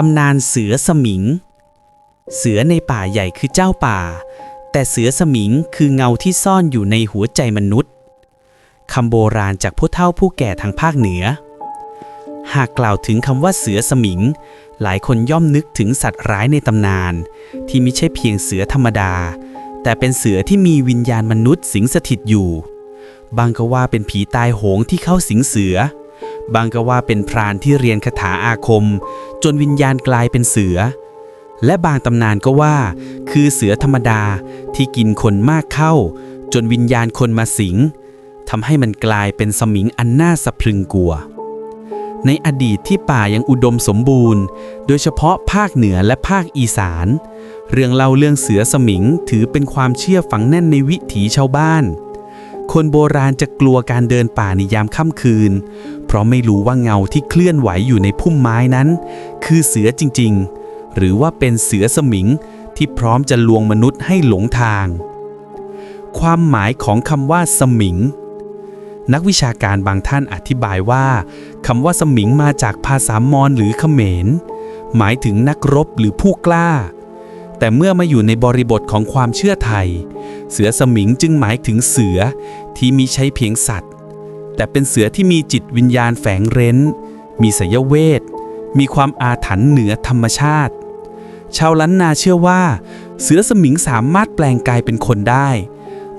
ตำนานเสือสมิง เสือในป่าใหญ่คือเจ้าป่า แต่เสือสมิงคือเงาที่ซ่อนอยู่ในหัวใจมนุษย์คำโบราณจากผู้เฒ่าผู้แก่ทางภาคเหนือ หากกล่าวถึงคำว่าเสือสมิง หลายคนย่อมนึกถึงสัตว์ร้ายในตำนาน ที่ไม่ใช่เพียงเสือธรรมดา แต่เป็นเสือที่มีวิญญาณมนุษย์สิงสถิตอยู่ บางก็ว่าเป็นผีตายโหงที่เข้าสิงเสือ บางก็ว่าเป็นพรานที่เรียนคาถาอาคม จนวิญญาณกลายเป็นเสือ และบางตำนานก็ว่า คือเสือธรรมดาที่กินคนมากเข้า จนวิญญาณคนมาสิงทำให้มันกลายเป็นสมิงอันน่าสะพรึงกลัว ในอดีตที่ป่ายังอุดมสมบูรณ์ โดยเฉพาะภาคเหนือและภาคอีสาน เรื่องเล่าเรื่องเสือสมิงถือเป็นความเชื่อฝังแน่นในวิถีชาวบ้าน คนโบราณจะกลัวการเดินป่าในยามค่ำคืน เพราะไม่รู้ว่าเงาที่เคลื่อนไหวอยู่ในพุ่มไม้นั้น คือเสือจริงๆ หรือว่าเป็นเสือสมิงที่พร้อมจะลวงมนุษย์ให้หลงทาง ความหมายของคำว่าสมิง นักวิชาการบางท่านอธิบายว่าคำว่าสมิงมาจากภาษามอญหรือเขมร หมายถึงนักรบหรือผู้กล้า แต่เมื่อมาอยู่ในบริบทของความเชื่อไทย เสือสมิงจึงหมายถึงเสือที่มีใช้เพียงสัตว์ แต่เป็นเสือที่มีจิตวิญญาณแฝงเร้น มีสยเวท มีความอาถรรพ์เหนือธรรมชาติ ชาวล้านนาเชื่อว่า เสือสมิงสามารถแปลงกายเป็นคนได้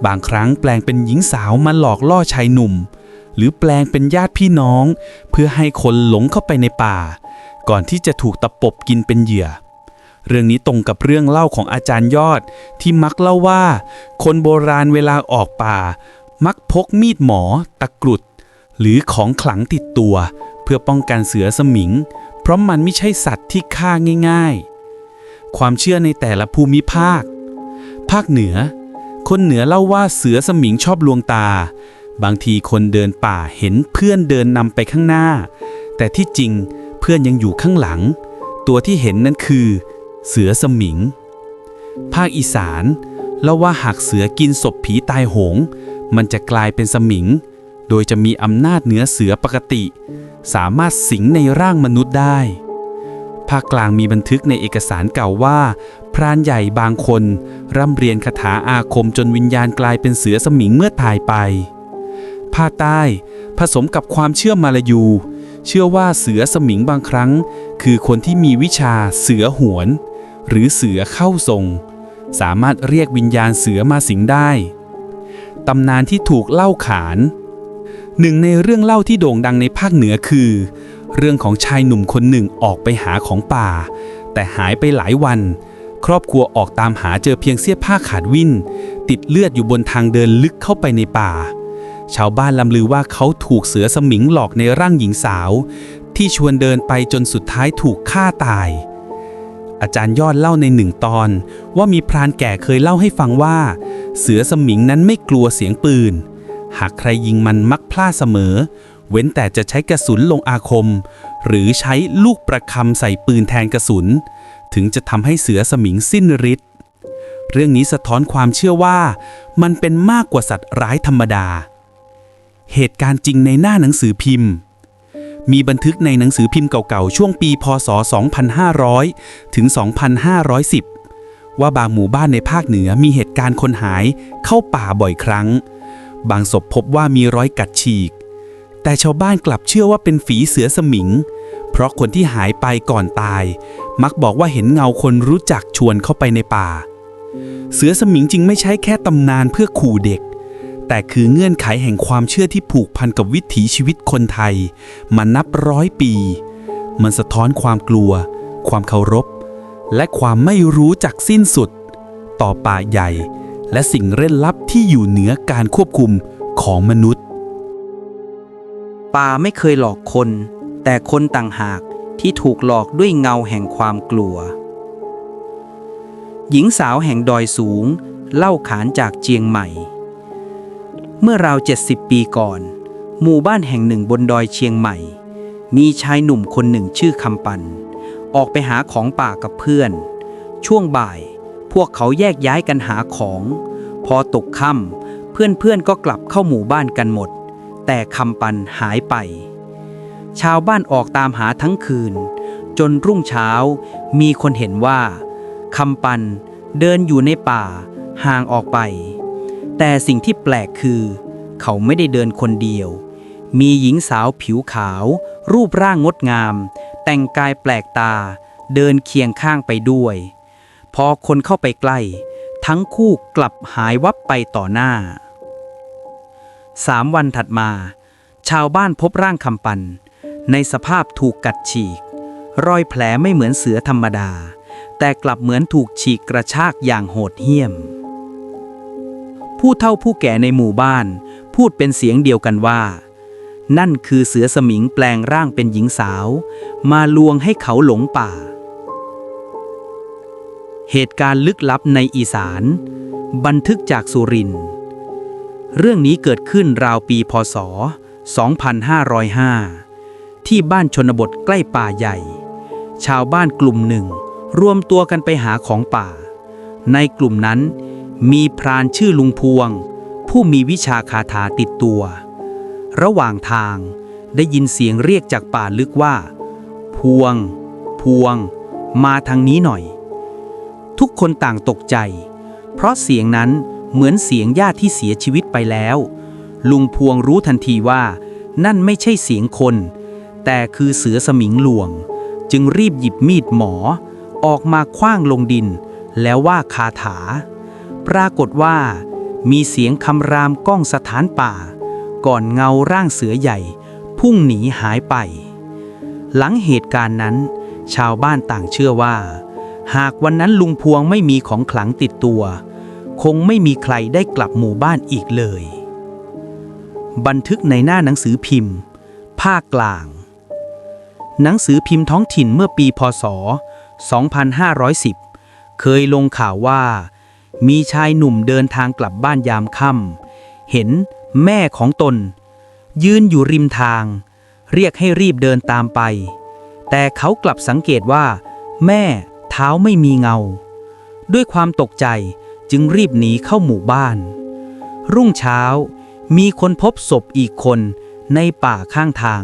บางครั้งแปลงเป็นหญิงสาวมาหลอกล่อชายหนุ่ม หรือแปลงเป็นญาติพี่น้อง เพื่อให้คนหลงเข้าไปในป่า ก่อนที่จะถูกตะปบกินเป็นเหยื่อ เรื่องนี้ตรงกับเรื่องเล่าของอาจารย์ยอด ที่มักเล่าว่า คนโบราณเวลาออกป่า มักพกมีดหมอ ตะกรุด หรือของขลังติดตัว เพื่อป้องกันเสือสมิง เพราะมันไม่ใช่สัตว์ที่ฆ่าง่ายๆ ความเชื่อในแต่ละภูมิภาค ภาคเหนือ คนเหนือเล่าว่าเสือสมิงชอบลวงตา บางทีคนเดินป่าเห็นเพื่อนเดินนำไปข้างหน้า แต่ที่จริงเพื่อนยังอยู่ข้างหลัง ตัวที่เห็นนั่นคือ เสือสมิง ภาคอีสานเล่าว่าหากเสือกินศพผีตายโหง มันจะกลายเป็นสมิง โดยจะมีอำนาจเหนือเสือปกติ สามารถสิงในร่างมนุษย์ได้ ภาคกลางมีบันทึกในเอกสารเก่าว่า พรานใหญ่บางคน ร่ำเรียนคาถาอาคมจนวิญญาณกลายเป็นเสือสมิงเมื่อตายไป ภาคใต้ ผสมกับความเชื่อมาลายู เชื่อว่าเสือสมิงบางครั้ง คือคนที่มีวิชาเสือหวน หรือเสือเข้าทรง สามารถเรียกวิญญาณเสือมาสิงได้ ตำนานที่ถูกเล่าขาน หนึ่งในเรื่องเล่าที่โด่งดังในภาคเหนือคือ เรื่องของชายหนุ่มคนหนึ่งออกไปหาของป่า แต่หายไปหลายวัน ครอบครัวออกตามหาเจอเพียงเสื้อผ้าขาดวิ่นติดเลือดอยู่บนทางเดินลึกเข้าไปในป่า ชาวบ้านลำลือว่าเขาถูกเสือสมิงหลอกในร่างหญิงสาว ที่ชวนเดินไปจนสุดท้ายถูกฆ่าตาย อาจารย์ยอดเล่าในหนึ่งตอน ว่ามีพรานแก่เคยเล่าให้ฟังว่า เสือสมิงนั้นไม่กลัวเสียงปืน หากใครยิงมันมักพลาดเสมอ เว้นแต่จะใช้กระสุนลงอาคม หรือใช้ลูกประคำใส่ปืนแทนกระสุน ถึงจะทำให้เสือสมิงสิ้นฤทธิ์เรื่องนี้สะท้อนความเชื่อว่า มันเป็นมากกว่าสัตว์ร้ายธรรมดา เหตุการณ์จริงในหน้าหนังสือพิมพ์ มีบันทึกในหนังสือพิมพ์เก่าๆ ช่วงปีพศ 2500 ถึง 2510 ว่าบางหมู่บ้านในภาคเหนือมีเหตุการณ์คนหายเข้าป่าบ่อยครั้ง บางศพพบว่ามีรอยกัดฉีก แต่ชาวบ้านกลับเชื่อว่าเป็นฝีเสือสมิง เพราะคนที่หายไปก่อนตาย มักบอกว่าเห็นเงาคนรู้จักชวนเข้าไปในป่า เสือสมิงจึงไม่ใช่แค่ตำนานเพื่อขู่เด็ก แต่คือเงื่อนไขแห่งความเชื่อที่ผูกพันกับวิถีชีวิตคนไทย มานับร้อยปี มันสะท้อนความกลัว ความเคารพ และความไม่รู้จักสิ้นสุด ต่อป่าใหญ่ และสิ่งเร้นลับที่อยู่เหนือการควบคุมของมนุษย์ ป่าไม่เคยหลอกคน แต่คนต่างหากที่ถูกหลอกด้วยเงาแห่งความกลัว หญิงสาวแห่งดอยสูง เล่าขานจากเจียงใหม่ เมื่อราวเจ็ดสิบปีก่อน หมู่บ้านแห่งหนึ่งบนดอยเชียงใหม่ มีชายหนุ่มคนหนึ่งชื่อคำปัน ออกไปหาของป่ากับเพื่อน ช่วงบ่าย พวกเขาแยกย้ายกันหาของ พอตกค่ำเพื่อนๆก็กลับเข้าหมู่บ้านกันหมด แต่คำปันหายไป ชาวบ้านออกตามหาทั้งคืน จนรุ่งเช้า มีคนเห็นว่าคำปันเดินอยู่ในป่าห่างออกไป แต่สิ่งที่แปลกคือ เขาไม่ได้เดินคนเดียว มีหญิงสาวผิวขาว รูปร่างงดงาม แต่งกายแปลกตา เดินเคียงข้างไปด้วย พอคนเข้าไปใกล้ ทั้งคู่กลับหายวับไปต่อหน้าสามวันถัดมา ชาวบ้านพบร่างคำปัน ในสภาพถูกกัดฉีก รอยแผลไม่เหมือนเสือธรรมดา แต่กลับเหมือนถูกฉีกกระชากอย่างโหดเหี้ยม ผู้เฒ่าผู้แก่ในหมู่บ้าน พูดเป็นเสียงเดียวกันว่า นั่นคือเสือสมิงแปลงร่างเป็นหญิงสาว มาลวงให้เขาหลงป่า เหตุการณ์ลึกลับในอีสาน บันทึกจากสุรินทร์เรื่องนี้เกิดขึ้นราวปีพศ 2505 ที่บ้านชนบทใกล้ป่าใหญ่ ชาวบ้านกลุ่มหนึ่ง รวมตัวกันไปหาของป่า ในกลุ่มนั้น มีพรานชื่อลุงพวง ผู้มีวิชาคาถาติดตัว ระหว่างทางได้ยินเสียงเรียกจากป่าลึกว่า พวง พวง มาทางนี้หน่อย ทุกคนต่างตกใจ เพราะเสียงนั้นเหมือนเสียงญาติที่เสียชีวิตไปแล้ว ลุงพวงรู้ทันทีว่า นั่นไม่ใช่เสียงคน แต่คือเสือสมิงหลวง จึงรีบหยิบมีดหมอ ออกมาคว้างลงดิน แล้วว่าคาถา ปรากฏว่า มีเสียงคำรามก้องสถานป่า ก่อนเงาร่างเสือใหญ่ พุ่งหนีหายไป หลังเหตุการณ์นั้น ชาวบ้านต่างเชื่อว่า หากวันนั้นลุงพวงไม่มีของขลังติดตัว คงไม่มีใครได้กลับหมู่บ้านอีกเลย บันทึกในหน้าหนังสือพิมพ์ ภาคกลาง หนังสือพิมพ์ท้องถิ่นเมื่อปีพศ 2510 เคยลงข่าวว่า มีชายหนุ่มเดินทางกลับบ้านยามค่ำเห็นแม่ของตน ยืนอยู่ริมทาง เรียกให้รีบเดินตามไป แต่เขากลับสังเกตว่า แม่เท้าไม่มีเงา ด้วยความตกใจจึงรีบหนีเข้าหมู่บ้าน รุ่งเช้ามีคนพบศพอีกคนในป่าข้างทาง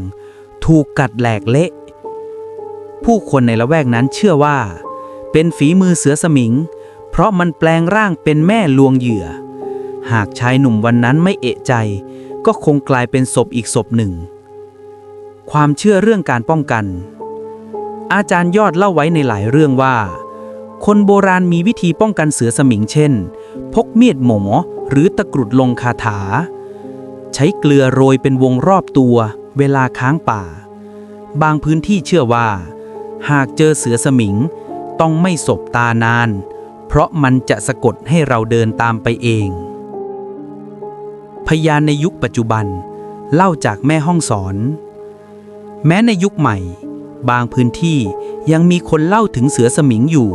ถูกกัดแหลกเละ ผู้คนในละแวกนั้นเชื่อว่า เป็นฝีมือเสือสมิง เพราะมันแปลงร่างเป็นแม่ลวงเหยื่อ หากชายหนุ่มวันนั้นไม่เอะใจ ก็คงกลายเป็นศพอีกศพหนึ่ง ความเชื่อเรื่องการป้องกัน อาจารย์ยอดเล่าไว้ในหลายเรื่องว่า คนโบราณมีวิธีป้องกันเสือสมิงเช่น พกมีดหมอหรือตะกรุดลงคาถา ใช้เกลือโรยเป็นวงรอบตัว เวลาค้างป่า บางพื้นที่เชื่อว่า หากเจอเสือสมิง ต้องไม่สบตานาน ราะมันจะสะกดให้เราเดินตามไปเอง พยานในยุคปัจจุบันเล่าจากแม่ห้องสอน แม้ในยุคใหม่ บางพื้นที่ยังมีคนเล่าถึงเสือสมิงอยู่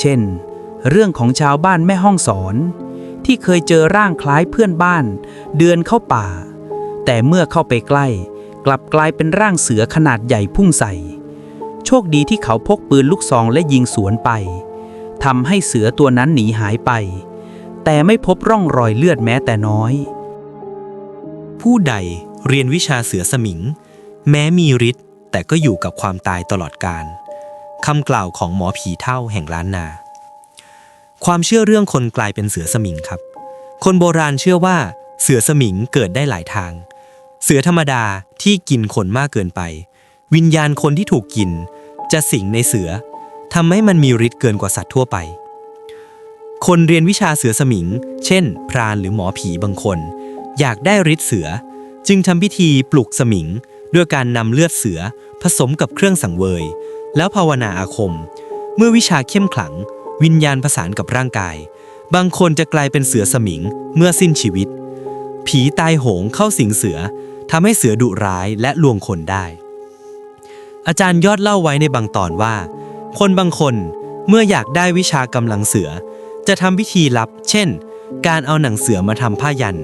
เช่น เรื่องของชาวบ้านแม่ห้องสอน ที่เคยเจอร่างคล้ายเพื่อนบ้าน เดินเข้าป่า แต่เมื่อเข้าไปใกล้ กลับกลายเป็นร่างเสือขนาดใหญ่พุ่งใส่ โชคดีที่เขาพกปืนลูกซองและยิงสวนไป ทำให้เสือตัวนั้นหนีหายไป แต่ไม่พบร่องรอยเลือดแม้แต่น้อย ผู้ใดเรียนวิชาเสือสมิง แม้มีฤทธิ์แต่ก็อยู่กับความตายตลอดกาลคำกล่าวของหมอผีเท่าแห่งล้านนา ความเชื่อเรื่องคนกลายเป็นเสือสมิงครับ คนโบราณเชื่อว่าเสือสมิงเกิดได้หลายทาง เสือธรรมดาที่กินคนมากเกินไป วิญญาณคนที่ถูกกิน จะสิงในเสือ ทำให้มันมีฤทธิ์เกินกว่าสัตว์ทั่วไป คนเรียนวิชาเสือสมิง เช่น พรานหรือหมอผีบางคน อยากได้ฤทธิ์เสือ จึงทำพิธีปลุกสมิง ด้วยการนำเลือดเสือผสมกับเครื่องสังเวย แล้วภาวนาอาคม เมื่อวิชาเข้มขลัง วิญญาณผสานกับร่างกาย บางคนจะกลายเป็นเสือสมิงเมื่อสิ้นชีวิต ผีตายโหงเข้าสิงเสือทำให้เสือดุร้ายและลวงคนได้ อาจารย์ยอดเล่าไว้ในบางตอนว่า คนบางคนเมื่ออยากได้วิชากำลังเสือ จะทำพิธีลับ เช่น การเอาหนังเสือมาทำผ้ายัน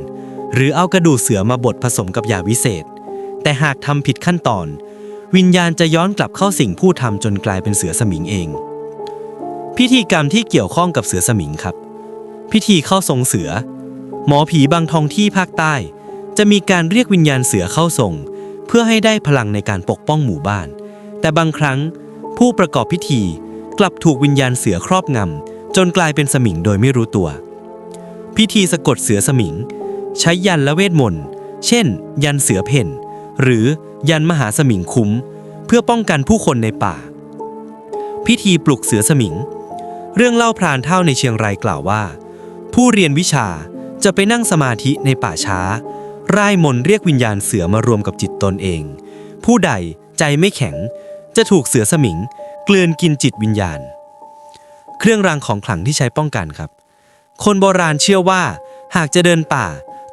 หรือเอากระดูกเสือมาบดผสมกับยาวิเศษ แต่หากทำผิดขั้นตอน วิญญาณจะย้อนกลับเข้าสิ่งผู้ทำจนกลายเป็นเสือสมิงเอง พิธีกรรมที่เกี่ยวข้องกับเสือสมิงครับ พิธีเข้าทรงเสือ หมอผีบางท้องที่ภาคใต้ จะมีการเรียกวิญญาณเสือเข้าทรง เพื่อให้ได้พลังในการปกป้องหมู่บ้าน แต่บางครั้ง ผู้ประกอบพิธีกลับถูกวิญญาณเสือครอบงำ จนกลายเป็นสมิงโดยไม่รู้ตัว พิธีสะกดเสือสมิง ใช้ยันและเวทมนต์ เช่น ยันเสือเพ่น หรือยันมหาสมิงคุ้ม เพื่อป้องกันผู้คนในป่า พิธีปลุกเสือสมิง เรื่องเล่าพรานเท่าในเชียงรายกล่าวว่า ผู้เรียนวิชาจะไปนั่งสมาธิในป่าช้า ร่ายมนเรียกวิญญาณเสือมารวมกับจิตตนเอง ผู้ใดใจไม่แข็ง จะถูกเสือสมิงเกลือนกินจิตวิญญาณ เครื่องรางของขลังที่ใช้ป้องกันครับ คนโบราณเชื่อว่า หากจะเดินป่า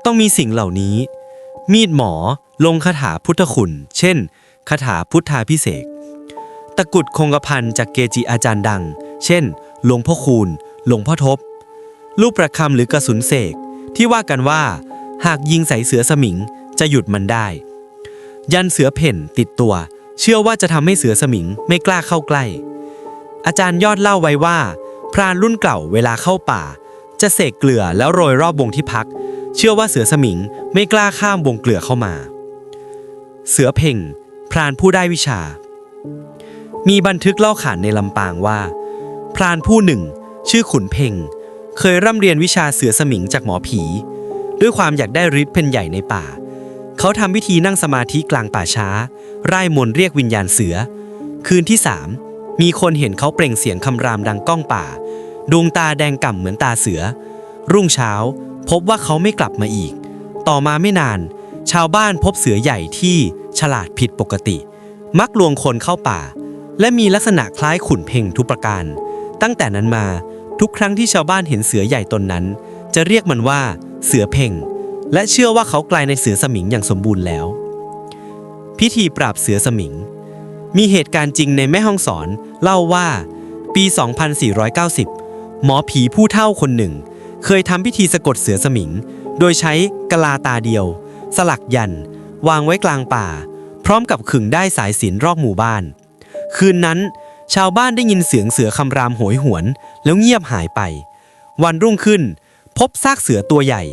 ต้องมีสิ่งเหล่านี้ มีดหมอลงคาถาพุทธคุณ เช่นคาถาพุทธาพิเศษตะกุดคงกระพันจากเกจิอาจารย์ดัง เช่น หลวงพ่อคูณ หลวงพ่อทบ ลูกประคำหรือกระสุนเสกที่ว่ากันว่า หากยิงใส่เสือสมิงจะหยุดมันได้ ยันเสือเพ่นติดตัว เชื่อว่าจะทำให้เสือสมิงไม่กล้าเข้าใกล้ อาจารย์ยอดเล่าไว้ว่า พรานรุ่นเก่าเวลาเข้าป่า จะเสกเกลือแล้วโรยรอบวงที่พัก เชื่อว่าเสือสมิงไม่กล้าข้ามวงเกลือเข้ามา เสือเพ่ง พรานผู้ได้วิชา มีบันทึกเล่าขานในลำปางว่า พรานผู้หนึ่ง ชื่อขุนเพ่ง เคยร่ำเรียนวิชาเสือสมิงจากหมอผี ด้วยความอยากได้ฤทธิ์เป็นใหญ่ในป่า เขาทำวิธีนั่งสมาธิกลางป่าช้า ไร่มนเรียกวิญญาณเสือ คืนที่สามมีคนเห็นเขาเปล่งเสียงคำรามดังก้องป่า ดวงตาแดงก่ำเหมือนตาเสือ รุ่งเช้า พบว่าเขาไม่กลับมาอีก ต่อมาไม่นาน ชาวบ้านพบเสือใหญ่ที่ฉลาดผิดปกติ มักลวงคนเข้าป่า และมีลักษณะคล้ายขุนเพ่งทุกประการ ตั้งแต่นั้นมาทุกครั้งที่ชาวบ้านเห็นเสือใหญ่ตนนั้น จะเรียกมันว่า เสือเพ่ง และเชื่อว่าเขากลายในเสือสมิงอย่างสมบูรณ์แล้ว พิธีปราบเสือสมิง มีเหตุการณ์จริงในแม่ห้องสอนเล่าว่า ปี 2490 หมอผีผู้เท่าคนหนึ่ง เคยทำพิธีสะกดเสือสมิง โดยใช้กะลาตาเดียว สลักยัน วางไว้กลางป่า พร้อมกับขึงได้สายสิญจนรอบหมู่บ้าน คืนนั้นชาวบ้านได้ยินเสียงเสือคำรามโหยหวน แล้วเงียบหายไป วันรุ่งขึ้น พบซากเสือตัวใหญ่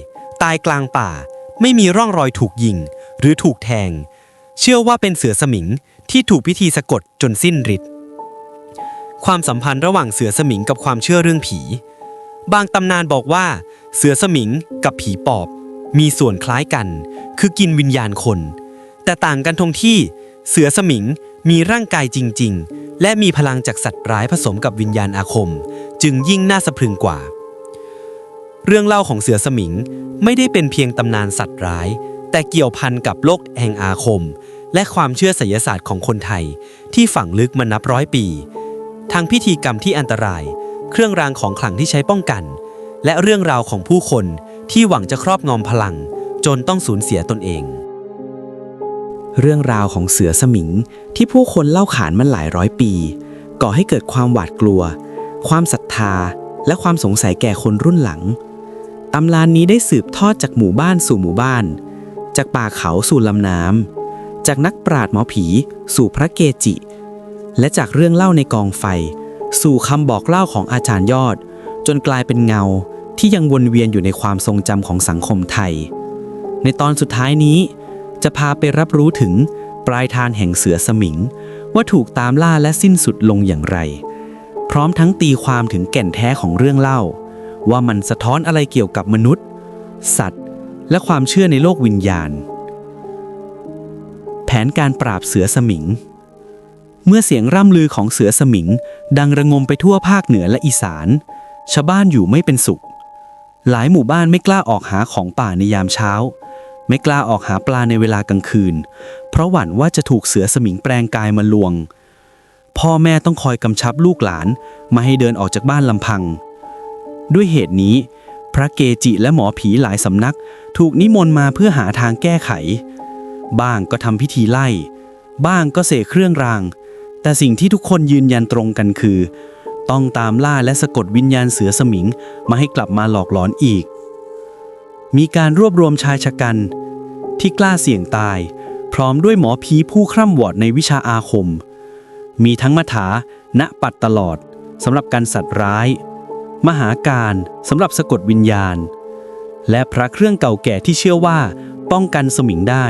ตายกลางป่า ไม่มีร่องรอยถูกยิง หรือถูกแทง เชื่อว่าเป็นเสือสมิงที่ถูกพิธีสะกดจนสิ้นฤทธิ์ความสัมพันธ์ระหว่างเสือสมิงกับความเชื่อเรื่องผี บางตำนานบอกว่า เสือสมิงกับผีปอบ มีส่วนคล้ายกัน คือกินวิญญาณคน แต่ต่างกันตรงที่ เสือสมิงมีร่างกายจริง ๆ และมีพลังจากสัตว์ร้ายผสมกับวิญญาณอาคม จึงยิ่งน่าสะพรึงกว่า เรื่องเล่าของเสือสมิงไม่ได้เป็นเพียงตำนานสัตว์ร้าย แต่เกี่ยวพันกับโลกแห่งอาคม และความเชื่อไสยศาสตร์ของคนไทย ที่ฝังลึกมานับร้อยปี ทั้งพิธีกรรมที่อันตราย เครื่องรางของขลังที่ใช้ป้องกัน และเรื่องราวของผู้คนที่หวังจะครอบงำพลัง จนต้องสูญเสียตนเอง เรื่องราวของเสือสมิงที่ผู้คนเล่าขานมันหลายร้อยปี ก่อให้เกิดความหวาดกลัว ความศรัทธา และความสงสัยแก่คนรุ่นหลัง ตำรานนี้ได้สืบทอดจากหมู่บ้านสู่หมู่บ้าน จากป่าเขาสู่ลำน้ำ จากนักปราชญ์หมอผี สู่พระเกจิ และจากเรื่องเล่าในกองไฟ สู่คำบอกเล่าของอาจารย์ยอด จนกลายเป็นเงาที่ยังวนเวียนอยู่ในความทรงจำของสังคมไทย ในตอนสุดท้ายนี้ จะพาไปรับรู้ถึงปลายทางแห่งเสือสมิง ว่าถูกตามล่าและสิ้นสุดลงอย่างไร พร้อมทั้งตีความถึงแก่นแท้ของเรื่องเล่า ว่ามันสะท้อนอะไรเกี่ยวกับมนุษย์ สัตว์ และความเชื่อในโลกวิญญาณ แผนการปราบเสือสมิง เมื่อเสียงร่ำลือของเสือสมิง ดังระงมไปทั่วภาคเหนือและอีสานชาวบ้านอยู่ไม่เป็นสุข หลายหมู่บ้านไม่กล้าออกหาของป่าในยามเช้า ไม่กล้าออกหาปลาในเวลากลางคืน เพราะหวั่นว่าจะถูกเสือสมิงแปลงกายมาลวง พ่อแม่ต้องคอยกำชับลูกหลาน มาให้เดินออกจากบ้านลำพัง ด้วยเหตุนี้ พระเกจิและหมอผีหลายสำนัก ถูกนิมนต์มาเพื่อหาทางแก้ไข บ้างก็ทำพิธีไล่ บ้างก็เสกเครื่องราง แต่สิ่งที่ทุกคนยืนยันตรงกันคือ ต้องตามล่าและสะกดวิญญาณเสือสมิงมาให้กลับมาหลอกหลอนอีก มีการรวบรวมชายชะกัน ที่กล้าเสี่ยงตาย พร้อมด้วยหมอผีผู้คร่ำวอดในวิชาอาคม มีทั้งมาถาณปัดตลอดสำหรับการสัตว์ร้าย มหาการสำหรับสะกดวิญญาณ และพระเครื่องเก่าแก่ที่เชื่อว่าป้องกันสมิงได้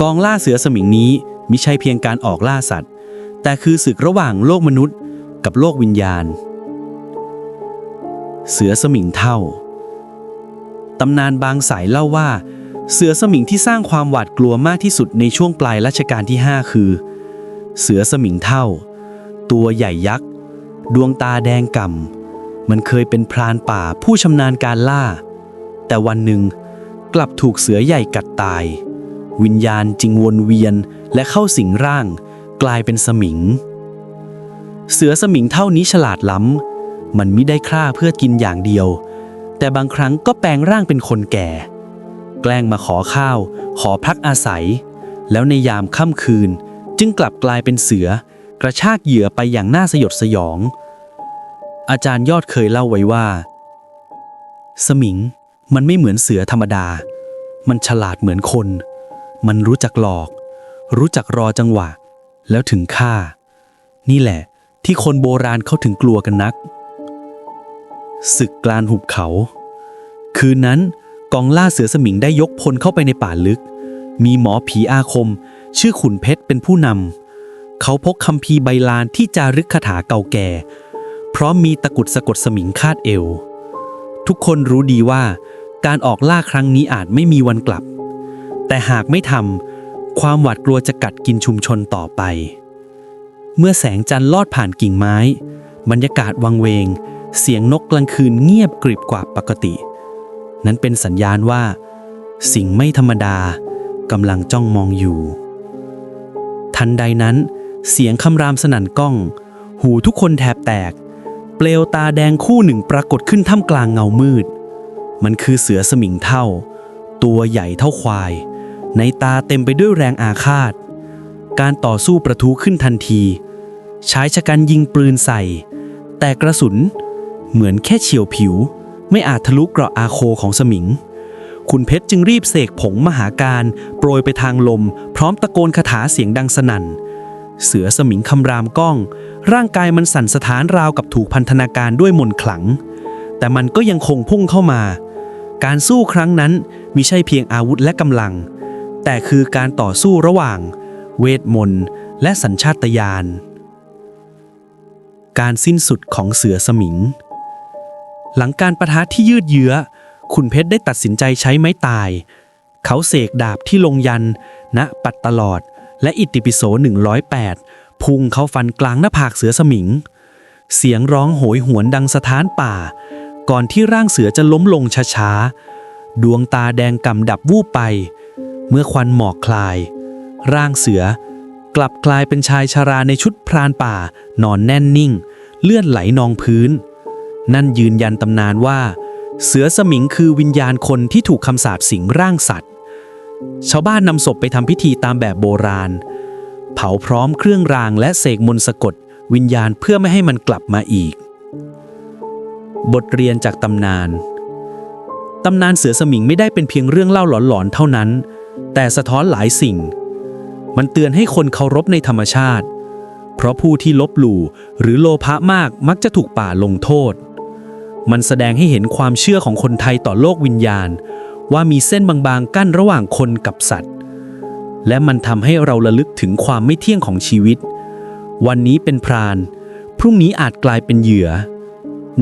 กองล่าเสือสมิงนี้มิใช่เพียงการออกล่าสัตว์ แต่คือศึกระหว่างโลกมนุษย์กับโลกวิญญาณ เสือสมิงเท่าตำนานบางสายเล่าว่า เสือสมิงที่สร้างความหวาดกลัวมากที่สุดในช่วงปลายรัชกาลที่ 5 คือ เสือสมิงเท่า ตัวใหญ่ยักษ์ ดวงตาแดงก่ำ มันเคยเป็นพรานป่าผู้ชำนาญการล่า แต่วันหนึ่งกลับถูกเสือใหญ่กัดตาย วิญญาณจึงวนเวียนและเข้าสิงร่าง กลายเป็นสมิง เสือสมิงเท่านี้ฉลาดล้ำ มันไม่ได้ฆ่าเพื่อกินอย่างเดียว แต่บางครั้งก็แปลงร่างเป็นคนแก่ แกล้งมาขอข้าว ขอพักอาศัย แล้วในยามค่ำคืนจึงกลับกลายเป็นเสือกระชากเหยื่อไปอย่างน่าสยดสยอง อาจารย์ยอดเคยเล่าไว้ว่า สมิงมันไม่เหมือนเสือธรรมดา มันฉลาดเหมือนคน มันรู้จักหลอก รู้จักรอจังหวะ แล้วถึงฆ่า นี่แหละ ที่คนโบราณเขาถึงกลัวกันนักศึกกลานหุบเขา คืนนั้นกองล่าเสือสมิงได้ยกพลเข้าไปในป่าลึก มีหมอผีอาคม ชื่อขุนเพชรเป็นผู้นำเขาพกคัมภีใบลานที่จารึกคาถาเก่าแก่ พร้อมมีตะกุดสะกดสมิงคาดเอว ทุกคนรู้ดีว่า การออกล่าครั้งนี้อาจไม่มีวันกลับ แต่หากไม่ทำความหวาดกลัวจะกัดกินชุมชนต่อไป เมื่อแสงจันทร์ลอดผ่านกิ่งไม้ บรรยากาศวังเวง เสียงนกกลางคืนเงียบกริบกว่าปกติ นั้นเป็นสัญญาณว่า สิ่งไม่ธรรมดากำลังจ้องมองอยู่ ทันใดนั้น เสียงคำรามสนั่นก้อง หูทุกคนแทบแตก เปลวตาแดงคู่หนึ่งปรากฏขึ้นท่ามกลางเงามืด มันคือเสือสมิงเท่า ตัวใหญ่เท่าควาย ในตาเต็มไปด้วยแรงอาฆาต การต่อสู้ประทุขึ้นทันที ใชายชะกันยิงปืนใส่ แต่กระสุนเหมือนแค่เฉียวผิว ไม่อาจทะลุเกราะอาโคของสมิง คุณเพชรจึงรีบเสกผงมหาการโปรยไปทางลม พร้อมตะโกนคาถาเสียงดังสนั่น เสือสมิงคำรามก้อง ร่างกายมันสั่นสะท้านราวกับถูกพันธนาการด้วยมนต์ขลัง แต่มันก็ยังคงพุ่งเข้ามา การสู้ครั้งนั้นมิใช่เพียงอาวุธและกำลัง แต่คือการต่อสู้ระหว่าง เวทมนต์และสัญชาตญาณการสิ้นสุดของเสือสมิง หลังการประทะที่ยืดเยื้อ คุณเพชรได้ตัดสินใจใช้ไม้ตาย เขาเสกดาบที่ลงยัน ณ ปัดตลอด และอิติปิโส 108 พุ่งเข้าฟันกลางหน้าผากเสือสมิง เสียงร้องโหยหวนดังสะท้านป่า ก่อนที่ร่างเสือจะล้มลงช้าๆ ดวงตาแดงก่ำดับวูบไป เมื่อควันหมอกคลาย ร่างเสือกลับกลายเป็นชายชาราในชุดพรานป่า นอนแน่นนิ่ง เลือดไหลนองพื้น นั่นยืนยันตำนานว่า เสือสมิงคือวิญญาณคนที่ถูกคำสาปสิงร่างสัตว์ ชาวบ้านนำศพไปทำพิธีตามแบบโบราณ เผาพร้อมเครื่องรางและเสกมนต์สะกด วิญญาณเพื่อไม่ให้มันกลับมาอีก บทเรียนจากตำนาน ตำนานเสือสมิงไม่ได้เป็นเพียงเรื่องเล่าหลอนๆเท่านั้น แต่สะท้อนหลายสิ่ง มันเตือนให้คนเคารพในธรรมชาติ เพราะผู้ที่ลบหลู่หรือโลภะมากมักจะถูกป่าลงโทษ มันแสดงให้เห็นความเชื่อของคนไทยต่อโลกวิญญาณ ว่ามีเส้นบางๆกั้นระหว่างคนกับสัตว์ และมันทำให้เราระลึกถึงความไม่เที่ยงของชีวิต วันนี้เป็นพราน พรุ่งนี้อาจกลายเป็นเหยื่อ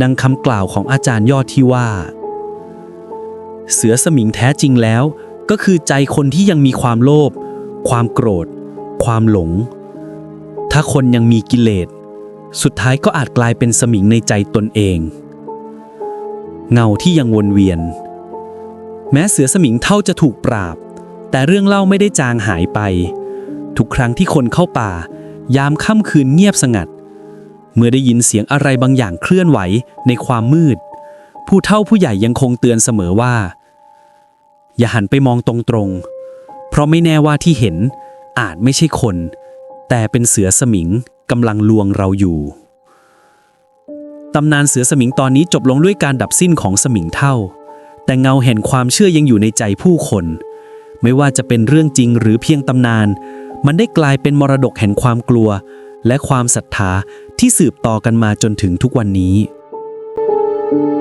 ดังคำกล่าวของอาจารย์ยอดที่ว่า เสือสมิงแท้จริงแล้ว ก็คือใจคนที่ยังมีความโลภ ความโกรธ ความหลง ถ้าคนยังมีกิเลส สุดท้ายก็อาจกลายเป็นสมิงในใจตนเอง เงาที่ยังวนเวียน แม้เสือสมิงเท่าจะถูกปราบ แต่เรื่องเล่าไม่ได้จางหายไป ทุกครั้งที่คนเข้าป่า ยามค่ำคืนเงียบสงัด เมื่อได้ยินเสียงอะไรบางอย่างเคลื่อนไหวในความมืด ผู้เฒ่าผู้ใหญ่ยังคงเตือนเสมอว่า อย่าหันไปมองตรงๆ เพราะไม่แน่ว่าที่เห็นอาจไม่ใช่คน แต่เป็นเสือสมิงกำลังลวงเราอยู่ตำนานเสือสมิงตอนนี้จบลงด้วยการดับสิ้นของสมิงเท่า แต่เงาแห่งความเชื่อยังอยู่ในใจผู้คน ไม่ว่าจะเป็นเรื่องจริงหรือเพียงตำนาน มันได้กลายเป็นมรดกแห่งความกลัว และความศรัทธาที่สืบต่อกันมาจนถึงทุกวันนี้「